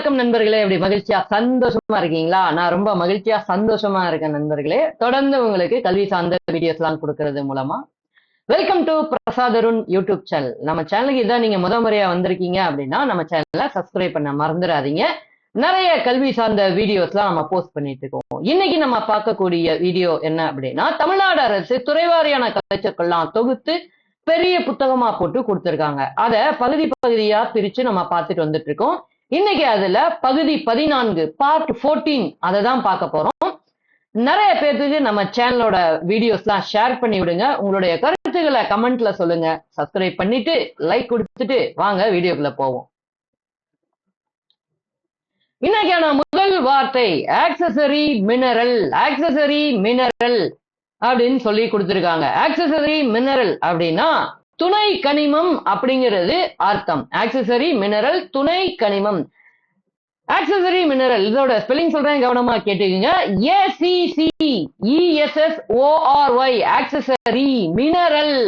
வணக்கம் நண்பர்களே. எப்படி மகிழ்ச்சியா சந்தோஷமா இருக்கீங்களா? நான் ரொம்ப மகிழ்ச்சியா சந்தோஷமா இருக்கேன் நண்பர்களே. தொடர்ந்து உங்களுக்கு கல்வி சார்ந்த வீடியோஸ் எல்லாம் கொடுக்கறது மூலமா. Welcome to Prasadarun YouTube channel நம்ம சேனலுக்கு இதான் நீங்க முத முறையா வந்திருக்கீங்க அப்படின்னா நம்ம சேனலை சப்ஸ்கிரைப் பண்ண மறந்துடாதீங்க. நிறைய கல்வி சார்ந்த வீடியோஸ்லாம் நம்ம போஸ்ட் பண்ணிட்டு இருக்கோம். இன்னைக்கு நம்ம பார்க்கக்கூடிய வீடியோ என்ன அப்படின்னா தமிழ்நாடு அரசு துறைவாரியான கலைச்சொற்கள்லாம் தொகுத்து பெரிய புத்தகமா போட்டு கொடுத்துருக்காங்க. அத பகுதி பகுதியா பிரிச்சு நம்ம பார்த்துட்டு வந்துட்டு இருக்கோம். இன்னைக்கு அதுல பகுதி பதினான்கு பார்ட் ஃபோர்டீன் அதை தான் பார்க்க போறோம். நிறைய பேர்த்துக்கு நம்ம சேனலோட வீடியோஸ்லாம் ஷேர் பண்ணி விடுங்க. உங்களுடைய கருத்துக்களை கமெண்ட்ல சொல்லுங்க. சப்ஸ்கிரைப் பண்ணிட்டு லைக் கொடுத்துட்டு வாங்க வீடியோக்குள்ள போவோம். இன்னைக்கான முதல் வார்த்தை ஆக்சசரி மினரல் ஆக்சசரி மினரல் அப்படின்னு சொல்லி கொடுத்துருக்காங்க. ஆக்சசரி மினரல் அப்படின்னா துணை கனிமம் அப்படிங்கிறது அர்த்தம். ஆக்சசரி மினரல் துணை கனிமம். ஆக்சசரி மினரல் இதோட ஸ்பெல்லிங் சொல்றேன் கவனமா கேட்டுக்கோங்க. ACC ESS ORY accessory mineral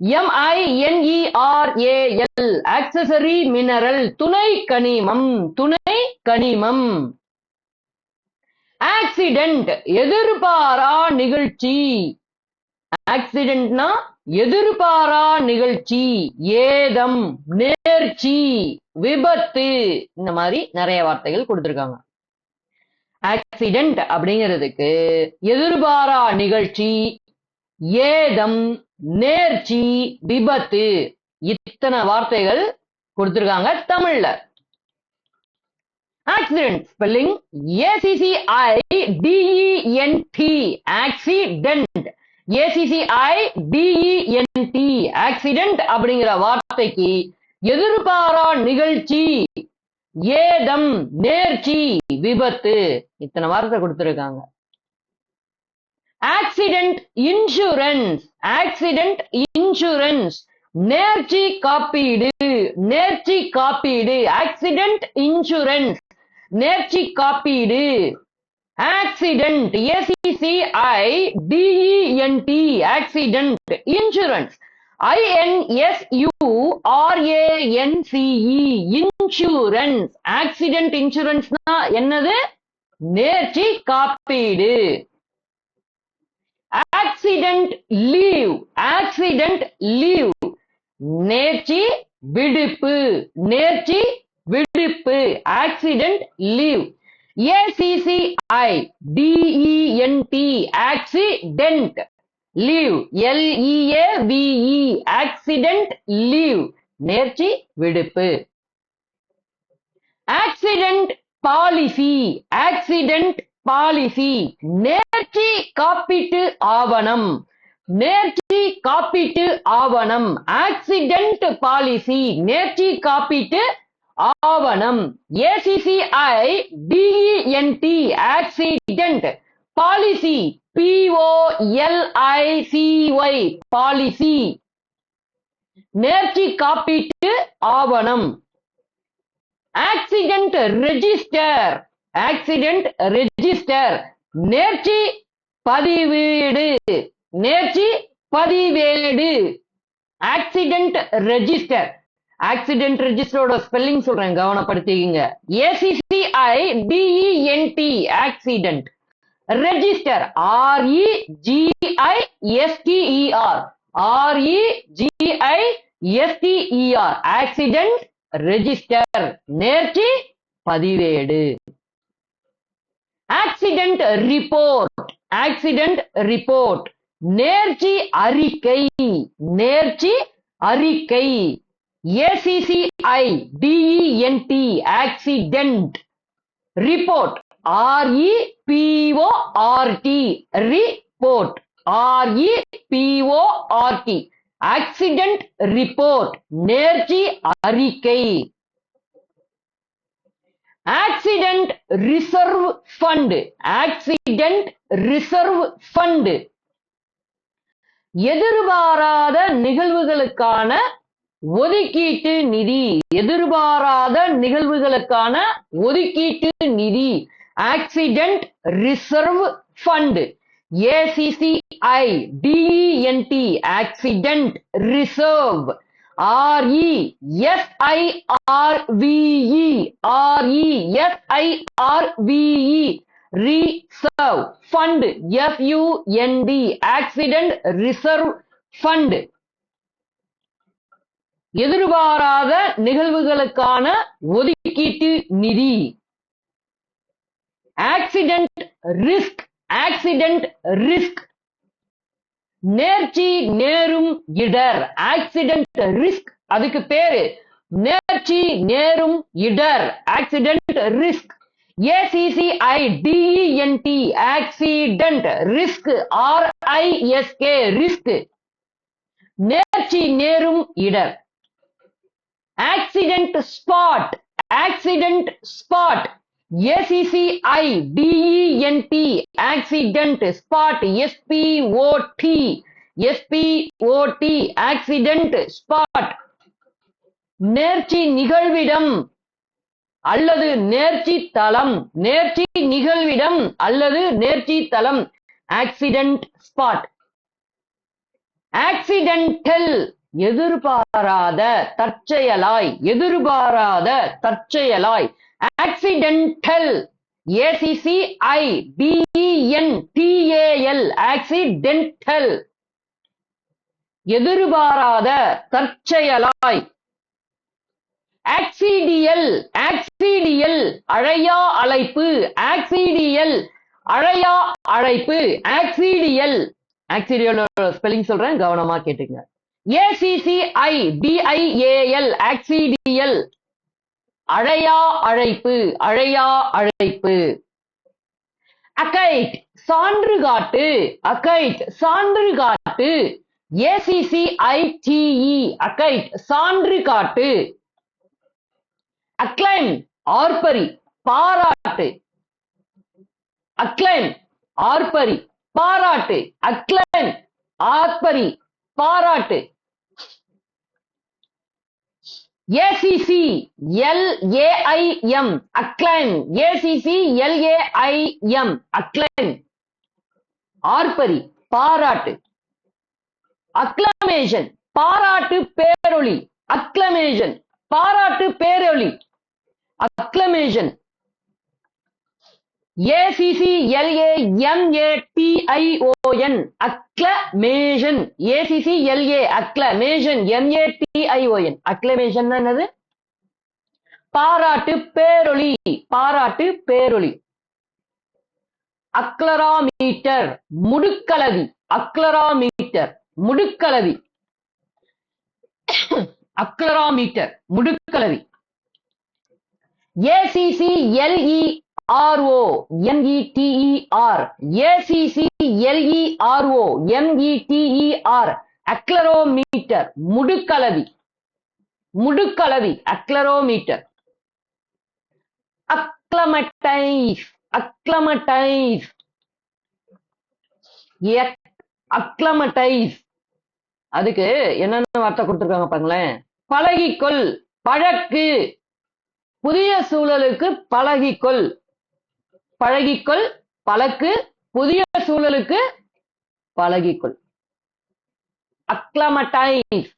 MINERAL accessory mineral துணை கனிமம் துணை கனிமம். ஆக்சிடென்ட் எதிர்பாரா நிகழ்ச்சி. ஆக்சிடென்ட்னா எதிர்பாரா நிகழ்ச்சி ஏதம் நேர்ச்சி விபத்து இந்த மாதிரி நிறைய வார்த்தைகள் கொடுத்திருக்காங்க. ஆக்சிடென்ட் அப்படிங்கிறதுக்கு எதிர்பாரா நிகழ்ச்சி ஏதம் நேர்ச்சி விபத்து இத்தனை வார்த்தைகள் கொடுத்திருக்காங்க தமிழ்ல. Accident spelling ACCI DENT accident ACCI DENT accident அப்படிங்கிற வார்த்தைக்கு எதிர்பாரா நிகழ்ச்சி. ஏதம் நேர்ச்சி விபத்து. இத்தனை வார்த்தை கொடுத்திருக்காங்க. ஆக்சிடென்ட் இன்சூரன்ஸ் ஆக்சிடென்ட் இன்சூரன்ஸ் நேர்ச்சி காப்பீடு நேர்ச்சி காப்பீடு. ஆக்சிடென்ட் இன்சூரன்ஸ் நேர்ச்சி காப்பீடு. Accident ACCI DENT accident insurance INSURANCE insurance accident இன்சூரன்ஸ்னா என்னது? நேர்ச்சி காப்பீடு. ஆக்சிடென்ட் லீவ் ஆக்சிடென்ட் லீவ் நேர்ச்சி விடுப்பு. நேர்ச்சி விடுப்பு. Accident leave ACCI DENT accident leave LEAVE accident leave நேர்ச்சி விடுப்பு. ஆக்சிடென்ட் பாலிசி ஆக்சிடென்ட் பாலிசி நேர்ச்சி காப்பீட்டு ஆவணம். நேர்ச்சி காப்பீட்டு ஆவணம். ஆக்சிடென்ட் பாலிசி நேர்ச்சி காப்பீட்டு ஆவணம். ACCI DENT accident policy POLICY policy நேர்ச்சி காப்பீட்டு ஆவணம். ஆக்சிடென்ட் ரெஜிஸ்டர் ஆக்சிடென்ட் ரெஜிஸ்டர் நேர்ச்சி பதிவேடு. நேர்ச்சி பதிவேடு. ஆக்சிடென்ட் ரெஜிஸ்டர் ஆக்சிடென்ட் ரெஜிஸ்டரோட ஸ்பெல்லிங் சொல்றேன் கவனப்படுத்திக்கங்க. ACCI DENT accident register RE GI STER RE GI STER accident register நேர்ச்சி பதிவேடு. ஆக்சிடென்ட் ரிப்போர்ட் ஆக்சிடென்ட் ரிப்போர்ட் நேர்ச்சி அறிக்கை. நேர்ச்சி அறிக்கை. ACCI DENT accident report REPORT report REPORT accident report நேர்ச்சி அறிக்கை accident reserve fund accident reserve fund எதிர்பாராத நிகழ்வுகளுக்கான ஒதுக்கீட்டு நிதி எதிர்பாராத நிகழ்வுகளுக்கான ஒதுக்கீட்டு நிதி accident reserve fund ACCI DENT accident reserve RE SIRVE RE SIRVE reserve fund FUND accident reserve fund எதிர்பாராத நிகழ்வுகளுக்கான ஒதுக்கீட்டு நிதி. ஆக்சிடென்ட் ரிஸ்க் ஆக்சிடென்ட் ரிஸ்க் நேர்ச்சி நேரும் இடர். ஆக்சிடென்ட் ரிஸ்க் அதுக்கு பேரு. நேர்ச்சி நேரும் இடர். Accident risk ACCI DENT accident risk RISK risk நேர்ச்சி நேரும் இடர். Accident spot accident spot ACCI DENT accident spot SPOT SPOT accident spot நேர்ச்சி நிகழ்விடம் அல்லது நேர்ச்சி தளம். நேர்ச்சி நிகழ்விடம் அல்லது நேர்ச்சி தளம். ஆக்சிடென்ட் ஸ்பாட் ஆக்சிடென்டல் எதிர்பாராத தற்செயலாய் எதிர்பாராத தற்செயலாய். Accidental ACCI DN TAL accidental எதிர்பாராத தற்செயலாய். ஆக்சிடியல் ஆக்சிடியல் அழையா அழைப்பு. ஆக்சிடியல் அழையா அழைப்பு. ஆக்சிடியல் ஆக்சிடியல் ஸ்பெல்லிங் சொல்றேன் கவனமா கேட்டுங்க ஏசிசிஐ டிஐஏஎல் ஆக்சிடியல் அழையா அழைப்பு அழையா அழைப்பு. அகைட் சான்று காட்டு அகைட் சான்று காட்டு ஏசிசிஐடிஇ அகைட் சான்று காட்டு அக்ளைம் ஆர்பரி பாராட்டு. அக்ளைம் ஆர்பரி பாராட்டு. அக்ளைம் ஆர்பரி பாராட்டு. ACC LAIM acclaim ACC LAIM acclaim ஆர்ப்பரி. பாராட்டு. அக்ளமேஷன் பாராட்டு பேரொளி. அக்ளமேஷன் பாராட்டு பேரொளி. Acclamation ACC LA MA TION acclamation ACC LA acclamation MA TION acclamation என்னது? பாராட்டு பேரொளி. பாராட்டு பேரொளி. அக்லராமீட்டர் முடுக்கலவி. அக்லராமீட்டர் முடுக்கலவி. Accelerometer முடுக்கலவி. ACC LE RO METER ACC LERO METER accelerometer முடுக்கலவி முடுக்கலவி அக்லரோமீட்டர் அக்லமடைஸ் அக்லமடைஸ் அக்லமடைஸ் அதுக்கு என்னென்ன வார்த்தை கொடுத்துருக்காங்க பாருங்களேன். பழகிக்கொள். பழக்கு. புதிய சூழலுக்கு பழகிக்கொள். பழகிக்கொள் பழக்கு புதிய சூழலுக்கு பழகிக்கொள். Acclimatise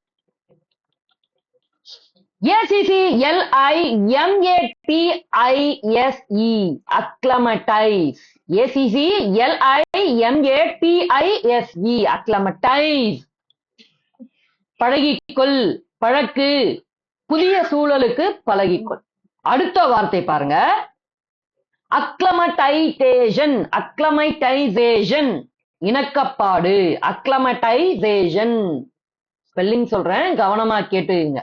ACC LI MATISE acclimatise ACC LI MATISE acclimatise பழகிக்கொள் பழக்கு புதிய சூழலுக்கு பழகிக்கொள். அடுத்த வார்த்தை பாருங்க. அக்ளமடைசேஷன் அக்ளமடைசேஷன் இணக்கப்பாடு அக்ளமடைசேஷன் ஸ்பெல்லிங் சொல்றேன் கவனமா கேட்டுங்க.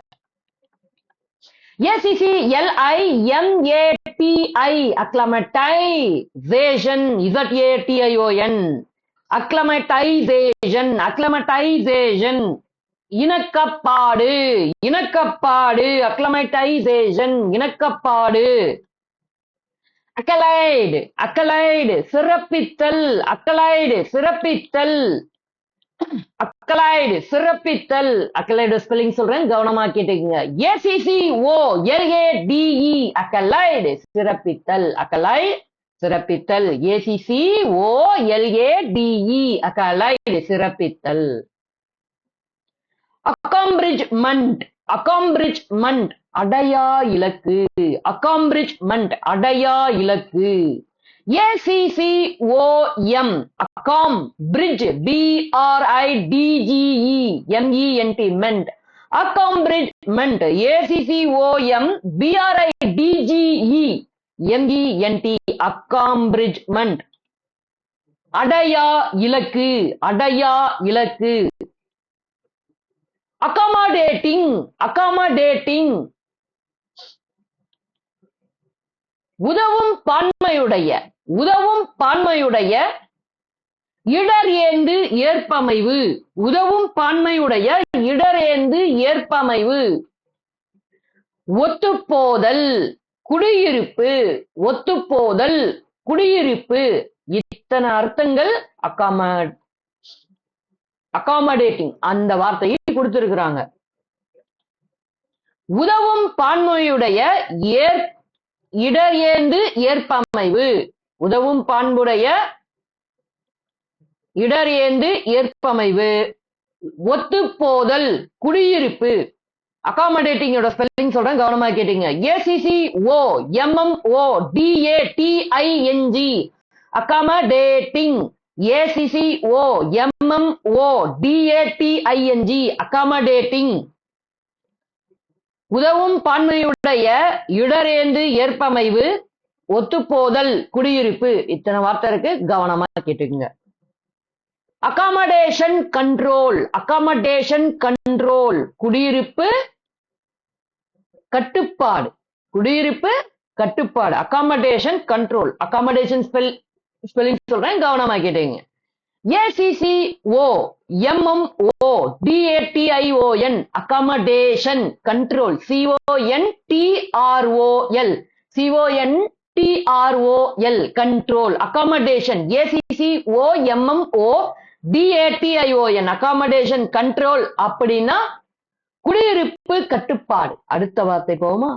ACC LI MATI acclimatisation ZATION. Acclimatisation acclimatisation இணக்கப்பாடு இணக்கப்பாடு அக்ளமடைசேஷன் இணக்கப்பாடு. அக்கலைடு அக்கலைடு சிறப்பித்தல் அக்கலைடு சிறப்பித்தல். அக்கலைடு சிறப்பித்தல். அக்கலைடு ஸ்பெல்லிங் சொல்றேன் கவனமா கேட்டுக்கங்க ACC O LA DE accolade சிறப்பித்தல். அக்கலை சிறப்பித்தல். ACC O LA DE accolade சிறப்பித்தல். அகாம்பிரிட்ஜ்மெண்ட் அகாம்பிரிட்ஜ்மெண்ட் அடையா இலக்கு. அகாம்பிரிட்ஜ்மெண்ட் அடையா இலக்கு. ஏசிசிஓஎம் அகாம் பிரிட்ஜ் பிஆர்ஐடிஜிஇ எம்இஎன்டி மென்ட் அகாம்பிரிட்ஜ்மெண்ட் ஏசிசிஓஎம் பிஆர்ஐடிஜிஇ எம்இஎன்டி அகாம்பிரிட்ஜ்மெண்ட். அடையா இலக்கு அடையா இலக்கு. அகாமடேட்டிங் அகாமடேட்டிங் உதவும் பான்மையுடைய உதவும் பான்மையுடைய இடர் ஏந்து ஏற்பமைவு. உதவும் பான்மையுடைய இடர் ஏந்து ஏற்பமைவு. ஒத்துப்போதல் குடியிருப்பு ஒத்துப்போதல் குடியிருப்பு. இத்தனை அர்த்தங்கள் அகாம அகாமடேட்டிங் அந்த வார்த்தையில் கொடுத்திருக்கிறாங்க. உதவும் பான்மையுடைய ஏற் இடர் ஏந்து ஏற்பமைவு. உதவும் பான்புடைய இடர் ஏந்து ஏற்பமைவு. ஒத்துப்போதல் குடியிருப்பு. அகாமடேட்டிங்கோட ஸ்பெல்லிங் சொல்றேன் கவனமா கேட்டீங்க. ACC O MM O TA TING accommodating ACC O MM O TATING accommodating உதவும் பான்மையுடைய இடரேந்து ஏற்பமைவு ஒத்துப்போதல் குடியிருப்பு. இத்தனை வார்த்தை இருக்கு. கவனமா கேட்டுக்குங்க. அகாமடேஷன் கண்ட்ரோல் அகாமடேஷன் கண்ட்ரோல் குடியிருப்பு கட்டுப்பாடு. குடியிருப்பு கட்டுப்பாடு. Accommodation control accommodation spell spelling சொல்றேன் கவனமா கேட்டீங்க ACCO MMO TATION accommodation control CON TROL CON TROL control accommodation ACCO O TATION accommodation control அப்படின்னா குடியிருப்பு கட்டுப்பாடு. அடுத்த வார்த்தை போவோமா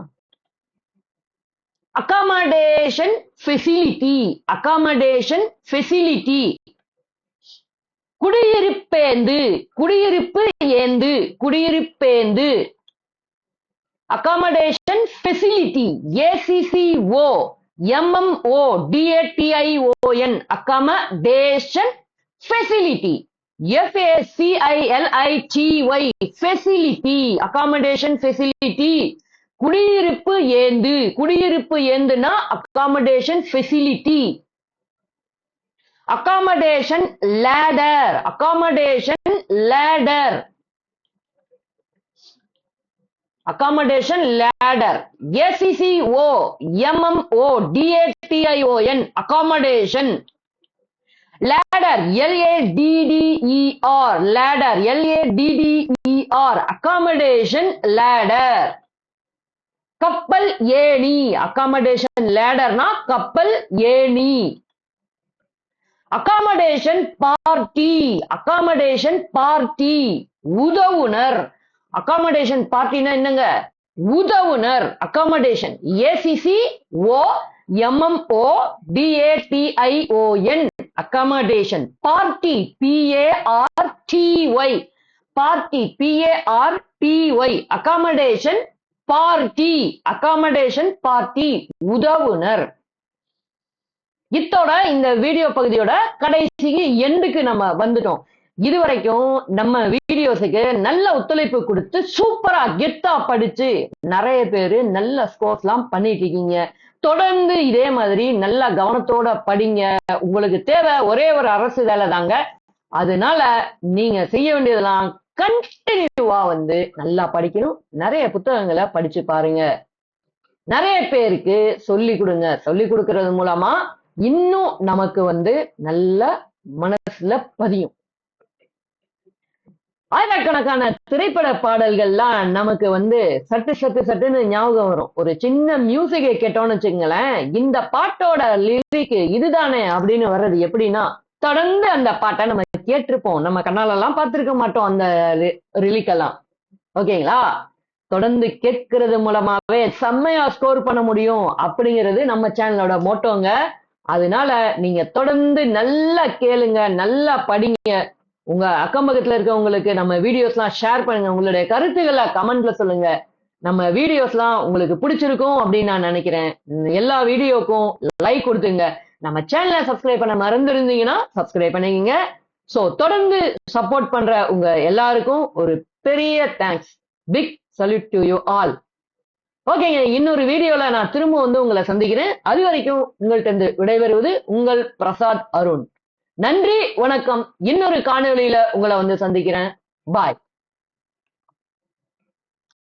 அகாமடேஷன் ஃபெசிலிட்டி அகாமடேஷன் ஃபெசிலிட்டி குடியிருப்பேந்து குடியிருப்பு ஏந்து குடியிருப்பேந்து. Accommodation facility ACCO MMO TATION accommodation facility FACILITY facility accommodation facility குடியிருப்பு ஏந்து குடியிருப்பு ஏந்துனா accommodation facility accommodation ladder accommodation ladder accommodation ladder ACCO MMO TATION accommodation ladder LADDER ladder LADDER accommodation ladder கப்பல் ஏணி accommodation லேடர்னா கப்பல் ஏணி. அகாமடேஷன் பார்ட்டி அகாமடேஷன் பார்ட்டி உதவுனர் accommodation பார்ட்டினா என்னங்க? உதவுனர் accommodation ACC O MMO TATION accommodation party PAR TY party PAR TY accommodation party accommodation party உதவுனர். இத்தோட இந்த வீடியோ பகுதியோட கடைசிக்கு எண்டுக்கு நம்ம வந்துட்டோம். இதுவரைக்கும் நம்ம வீடியோஸுக்கு நல்ல ஒத்துழைப்பு கொடுத்து சூப்பரா கெத்தா படிச்சு நிறைய பேரு நல்ல ஸ்கோர்ஸ் எல்லாம் பண்ணிட்டு இருக்கீங்க. தொடர்ந்து இதே மாதிரி நல்ல கவனத்தோட படிங்க. உங்களுக்கு தேவை ஒரே ஒரு அரசு வேலை தாங்க அதனால நீங்க செய்ய வேண்டியதெல்லாம் கண்டினியூவா வந்து நல்லா படிக்கணும். நிறைய புத்தகங்களை படிச்சு பாருங்க. நிறைய பேருக்கு சொல்லி கொடுங்க. சொல்லி கொடுக்கறது மூலமா இன்னும் நமக்கு வந்து நல்ல மனசுல பதியும். ஆயிரக்கணக்கான திரைப்பட பாடல்கள்லாம் நமக்கு வந்து சட்டு சட்டு சட்டுன்னு ஞாபகம் வரும். ஒரு சின்ன மியூசிக்கை கேட்டோம்னு வச்சுங்களேன் இந்த பாட்டோட லிரிக் இதுதானே அப்படின்னு வர்றது எப்படின்னா தொடர்ந்து அந்த பாட்டை நம்ம கேட்டிருப்போம். நம்ம கண்ணால எல்லாம் பார்த்திருக்க மாட்டோம் அந்த ரிலிக்கெல்லாம் ஓகேங்களா? தொடர்ந்து கேட்கறது மூலமாவே செம்மையா ஸ்கோர் பண்ண முடியும் அப்படிங்கிறது நம்ம சேனலோட மோட்டோங்க அதனால நீங்க தொடர்ந்து நல்லா கேளுங்க நல்லா படிங்க. உங்க அக்கம் பக்கத்துல இருக்கவங்களுக்கு நம்ம வீடியோஸ்லாம் ஷேர் பண்ணுங்க. உங்களுடைய கருத்துக்களை கமெண்ட்ல சொல்லுங்க. நம்ம வீடியோஸ்லாம் உங்களுக்கு பிடிச்சிருக்கும் அப்படின்னு நான் நினைக்கிறேன். எல்லா வீடியோக்கும் லைக் கொடுத்துங்க. நம்ம சேனலை சப்ஸ்கிரைப் பண்ண மறந்துருந்தீங்கன்னா சப்ஸ்கிரைப் பண்ணிக்கங்க. ஸோ தொடர்ந்து சப்போர்ட் பண்ற உங்க எல்லாருக்கும் ஒரு பெரிய thanks big salute to you all ஓகேங்க இன்னொரு வீடியோல நான் திரும்ப வந்து உங்களை சந்திக்கிறேன். அது வரைக்கும் உங்கள்கிட்ட இருந்து விடைபெறுவது உங்கள் பிரசாத் அருண். நன்றி வணக்கம். இன்னொரு காணொளியில உங்களை வந்து சந்திக்கிறேன். பாய்